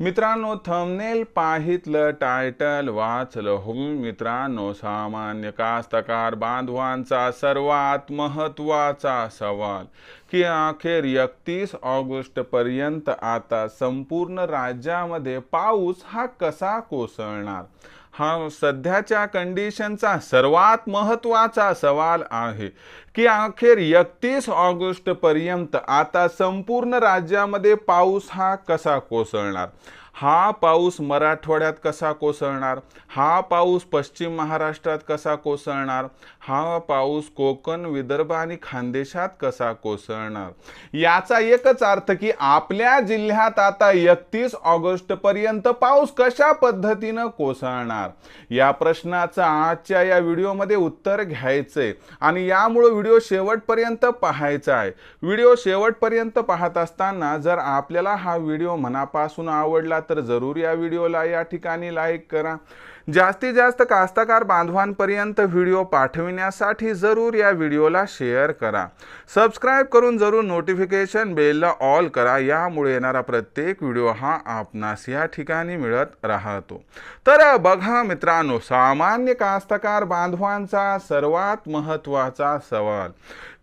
मित्रांनो thumbnail पाहितलं title वाचलं हो मित्रांनो सामान्य कास्तकार बांधवांचा सर्वात महत्त्वाचा सवाल की अखेर एकतीस ऑगस्ट पर्यंत आता संपूर्ण राज्यामध्ये पाऊस हा कसा कोसळणार? हा सध्याच्या कंडिशनचा सर्वात महत्त्वाचा सवाल आहे की अखेर एकतीस ऑगस्ट पर्यंत आता संपूर्ण राज्यामध्ये पाऊस हा कसा कोसळणार? हा पाऊस मराठवाड्यात कसा कोसळणार? हा पाऊस पश्चिम महाराष्ट्रात कसा कोसळणार? हा पाऊस कोकण विदर्भ आणि खानदेशात कसा कोसळणार? याचा एकच अर्थ की आपल्या जिल्ह्यात आता एकतीस ऑगस्ट पर्यंत पाऊस कशा पद्धतीनं कोसळणार? या प्रश्नाचं आजच्या या व्हिडिओमध्ये उत्तर घ्यायचंय. आणि यामुळं व्हिडिओ शेवटपर्यंत पाहायचा आहे. व्हिडिओ शेवटपर्यंत पाहत असताना जर आपल्याला हा व्हिडिओ मनापासून आवडला तर जरूर या व्हिडिओला या ठिकाणी लाईक करा. जास्तीत जास्त कास्तकार बांधवांपर्यंत व्हिडिओ पाठविण्यासाठी जरूर या व्हिडिओला शेअर करा. सबस्क्राईब करून जरूर नोटिफिकेशन बेलला ऑल करा. यामुळे येणारा प्रत्येक व्हिडिओ हा आपणास या ठिकाणी मिळत राहतो. तर बघा मित्रांनो सामान्य कास्तकार बांधवांचा सर्वात महत्त्वाचा सवाल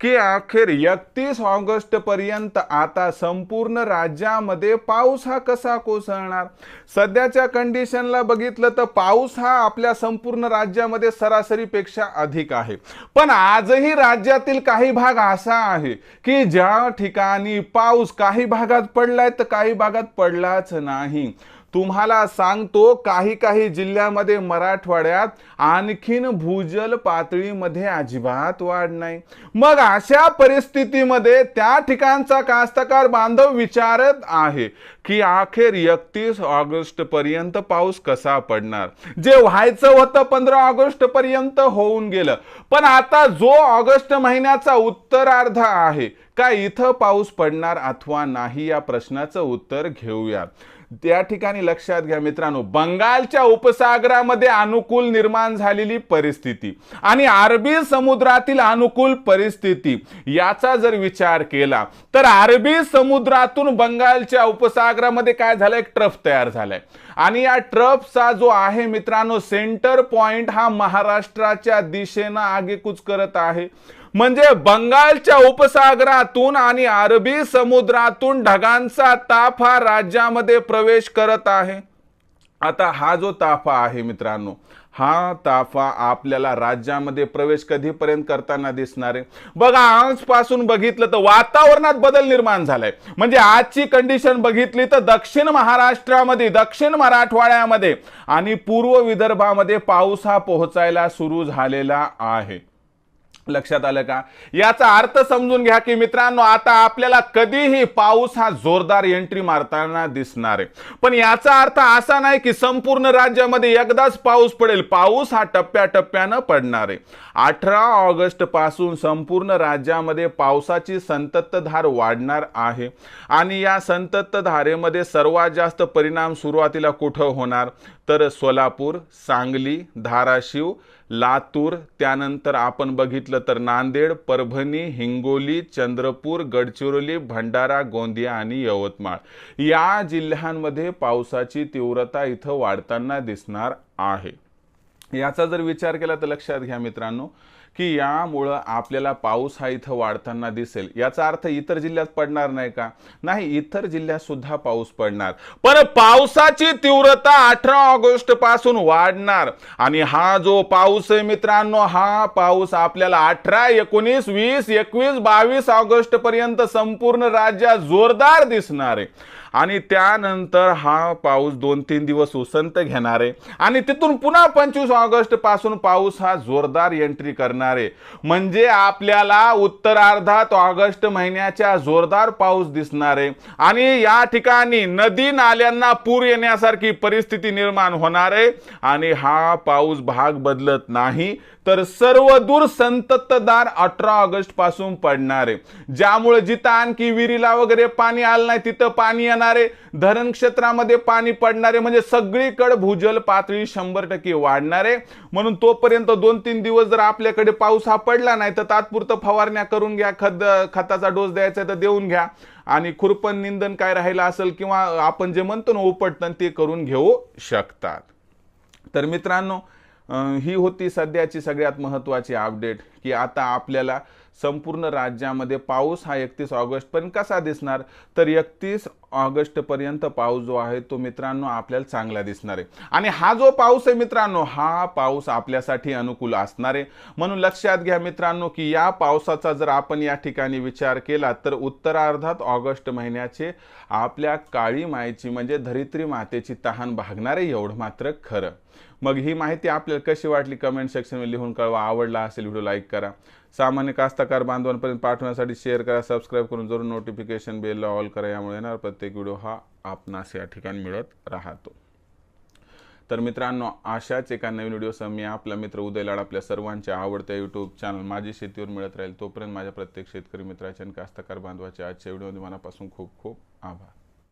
की अखेर एकतीस ऑगस्ट पर्यंत आता संपूर्ण राज्यामध्ये पाऊस हा कसा कोसळणार? सध्याच्या कंडिशनला बघितलं तर पाऊस हा आपल्या संपूर्ण राज्यामध्ये सरासरीपेक्षा अधिक आहे. पण आजही राज्यातील काही भाग असा आहे की ज्या ठिकाणी पाऊस काही भागात पडलाय तर काही भागात पडलाच नाही. तुम्हाला सांगतो काही काही जिल्ह्यामध्ये मराठवाड्यात आणखीन भूजल पातळीमध्ये अजिबात वाढ नाही. मग अशा परिस्थितीमध्ये त्या ठिकाणचा कास्तकार बांधव विचारत आहे की अखेर एकतीस ऑगस्ट पर्यंत पाऊस कसा पडणार? जे व्हायचं होतं पंधरा ऑगस्ट पर्यंत होऊन गेलं. पण आता जो ऑगस्ट महिन्याचा उत्तरार्ध आहे का इथं पाऊस पडणार अथवा नाही या प्रश्नाचं उत्तर घेऊया. त्या ठिकाणी लक्षात घ्या मित्रांनो बंगालच्या उपसागरामध्ये अनुकूल निर्माण झालेली परिस्थिती आणि अरबी समुद्रातील अनुकूल परिस्थिती याचा जर विचार केला तर अरबी समुद्रातून बंगालच्या उपसागरामध्ये काय झालं? एक ट्रफ तयार झालाय. आणि या ट्रफचा जो आहे मित्रांनो सेंटर पॉइंट हा महाराष्ट्राच्या दिशेनं आगेकूच करत आहे. म्हणजे बंगालच्या उपसागरातून आणि अरबी समुद्रातून ढगांचा ताफ हा राज्यामध्ये प्रवेश करत आहे. आता हा जो ताफा आहे मित्रांनो हा ताफा आपल्याला राज्यामध्ये प्रवेश कधीपर्यंत करताना दिसणार आहे. बघा आजपासून बघितलं तर वातावरणात बदल निर्माण झालाय. म्हणजे आजची कंडिशन बघितली तर दक्षिण महाराष्ट्रामध्ये दक्षिण मराठवाड्यामध्ये आणि पूर्व विदर्भामध्ये पाऊस हा पोहोचायला सुरू झालेला आहे. लक्षात आलं का? याचा अर्थ समजून घ्या की मित्रांनो आता आपल्याला कधीही पाऊस हा जोरदार एंट्री मारताना दिसणार आहे. पण याचा अर्थ असा नाही की संपूर्ण राज्यामध्ये एकदाच पाऊस पडेल. पाऊस हा टप्प्याटप्प्यानं पडणार आहे. अठरा ऑगस्टपासून संपूर्ण राज्यामध्ये पावसाची संततधार वाढणार आहे. आणि या संततधारेमध्ये सर्वात जास्त परिणाम सुरुवातीला कुठं होणार? तर सोलापूर सांगली धाराशिव लातूर त्यानंतर आपण बघितलं तर नांदेड परभणी हिंगोली चंद्रपूर गडचिरोली भंडारा गोंदिया आणि यवतमाळ. या जिल्ह्यांमध्ये पावसाची तीव्रता इथं वाढताना दिसणार आहे. याचा जर विचार केला तर लक्षात घ्या मित्रांनो की यामुळं आपल्याला पाऊस हा इथं वाढताना दिसेल. याचा अर्थ इतर जिल्ह्यात पडणार नाही का? नाही इतर जिल्ह्यात सुद्धा पाऊस पडणार. पण पावसाची तीव्रता अठरा ऑगस्टपासून वाढणार. आणि हा जो पाऊस आहे मित्रांनो हा पाऊस आपल्याला अठरा एकोणीस वीस एकवीस बावीस ऑगस्ट पर्यंत संपूर्ण राज्यात जोरदार दिसणार आहे. आणि त्यानंतर हा पाऊस दोन तीन दिवस उसंत घेणार. आहे आणि तिथून पुन्हा पंचवीस ऑगस्टपासून पाऊस हा जोरदार एंट्री करणार. आहे म्हणजे आपल्याला उत्तरार्धात ऑगस्ट महिन्याच्या जोरदार पाऊस दिसणार. आहे आणि या ठिकाणी नदी नाल्यांना पूर येण्यासारखी परिस्थिती निर्माण होणार. आहे आणि हा पाऊस भाग बदलत नाही. तर सर्व दूर संततधार अठरा ऑगस्टपासून पडणार आहे. ज्यामुळे जिथं आणखी विहिरीला वगैरे पाणी आलं नाही तिथं पाणी येणार आहे. धरण क्षेत्रामध्ये पाणी पडणार आहे. म्हणजे सगळीकडे भूजल पातळी शंभर टक्के वाढणार आहे. म्हणून तोपर्यंत दोन तीन दिवस जर आपल्याकडे पाऊस हा पडला नाही तर तात्पुरतं फवारण्या करून घ्या. खत खताचा डोस द्यायचा तर देऊन घ्या. आणि खुरपण निंदन काय राहिलं असेल किंवा आपण जे म्हणतो ना उपटन ते करून घेऊ शकतात. तर मित्रांनो ही होती सध्याची सगळ्यात महत्त्वाची अपडेट की आता आपल्याला संपूर्ण राज्यामध्ये पाऊस हा एकतीस ऑगस्टपर्यंत कसा दिसणार? तर एकतीस ऑगस्टपर्यंत पाऊस जो आहे तो मित्रांनो आपल्याला चांगला दिसणार आहे. आणि हा जो पाऊस आहे मित्रांनो हा पाऊस आपल्यासाठी अनुकूल असणार आहे. म्हणून लक्षात घ्या मित्रांनो की या पावसाचा जर आपण या ठिकाणी विचार केला तर उत्तरार्धात ऑगस्ट महिन्याचे आपल्या काळी मायेची म्हणजे धरित्री मातेची तहान भागणार आहे एवढं मात्र खरं. मग ही माहिती आपल्याला कशी वाटली कमेंट सेक्शनमध्ये लिहून कळवा. आवडला असेल व्हिडिओ लाईक करा. सामान्य कास्तकार बांधवांपर्यंत पाठवण्यासाठी शेअर करा सबस्क्राईब करून जरूर नोटिफिकेशन बेलला ऑल करा. यामुळे येणार प्रत्येक व्हिडिओ हा आपणास या ठिकाणी मिळत राहतो. तर मित्रांनो अशाच एका नवीन व्हिडिओसह मी आपला मित्र उदय लाड आपल्या सर्वांच्या आवडत्या यूट्यूब चॅनल माझी शेतीवर मिळत राहील तोपर्यंत माझ्या प्रत्येक शेतकरी मित्राच्या आणि कास्तकार बांधवाच्या आजच्या व्हिडिओमध्ये मनापासून खूप खूप आभार.